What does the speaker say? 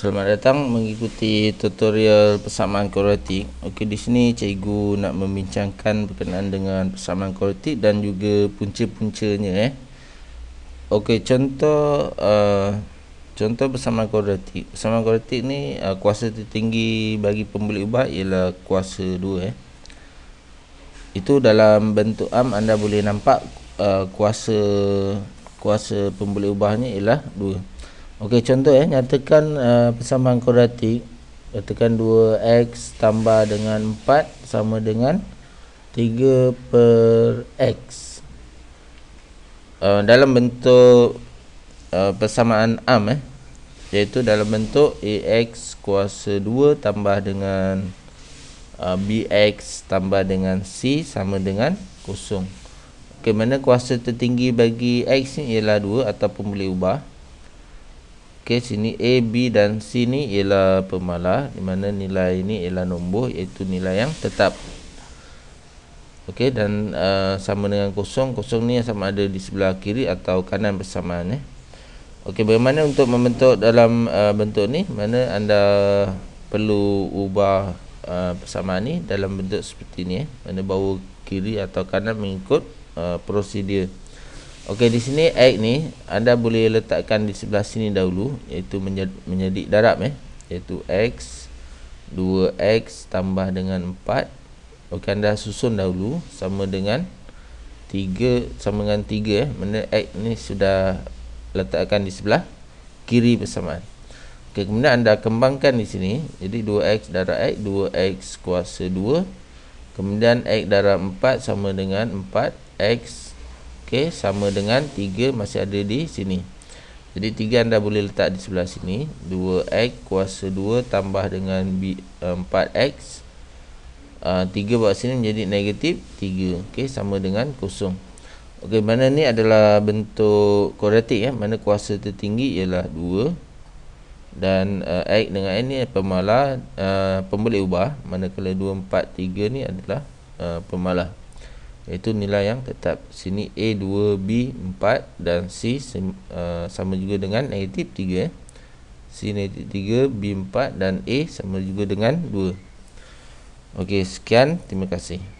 Selamat datang mengikuti tutorial persamaan kuadratik. Okey di sini cikgu nak membincangkan berkenaan dengan persamaan kuadratik dan juga punca-puncanya eh. Okey contoh uh, contoh persamaan kuadratik. Persamaan kuadratik ni uh, kuasa tertinggi bagi pemboleh ubah ialah kuasa 2 eh. Itu dalam bentuk am anda boleh nampak uh, kuasa kuasa pemboleh ubahnya ialah 2. Okey contoh ya nyatakan uh, persamaan kuadratik nyatakan 2x tambah dengan 4 sama dengan 3 per x uh, dalam bentuk uh, persamaan am eh iaitu dalam bentuk ax kuasa 2 tambah dengan uh, bx tambah dengan c sama dengan kosong. Okey mana kuasa tertinggi bagi x ni ialah 2 ataupun boleh ubah Okey, sini A, B dan C ni ialah pemalah di mana nilai ini ialah nombor iaitu nilai yang tetap. Okey dan uh, sama dengan kosong. Kosong ni sama ada di sebelah kiri atau kanan bersamaan eh. Okey, bagaimana untuk membentuk dalam uh, bentuk ni? Mana anda perlu ubah uh, persamaan ni dalam bentuk seperti ni eh. Mana bawa kiri atau kanan mengikut uh, prosedur. Okey di sini x ni anda boleh letakkan di sebelah sini dahulu iaitu menjadi darab eh. Iaitu x 2x tambah dengan 4 Okey anda susun dahulu sama dengan 3 sama dengan 3 eh. Mana x ni sudah letakkan di sebelah kiri bersamaan. Okey kemudian anda kembangkan di sini. Jadi 2x darab x 2x kuasa 2 kemudian x darab 4 sama dengan 4x Okey, sama dengan 3 masih ada di sini. Jadi 3 anda boleh letak di sebelah sini. 2x kuasa 2 tambah dengan B, 4x. Uh, 3 buat sini menjadi negatif 3. Okey, sama dengan kosong. Okey, mana ni adalah bentuk kuadratik ya. Mana kuasa tertinggi ialah 2 dan uh, x dengan n ni pemalah uh, pemboleh ubah manakala 2 4 3 ni adalah uh, pemalah iaitu nilai yang tetap. Sini A 2 B 4 dan C uh, sama juga dengan negatif 3 eh. C negatif 3 B 4 dan A sama juga dengan 2 Okey sekian. Terima kasih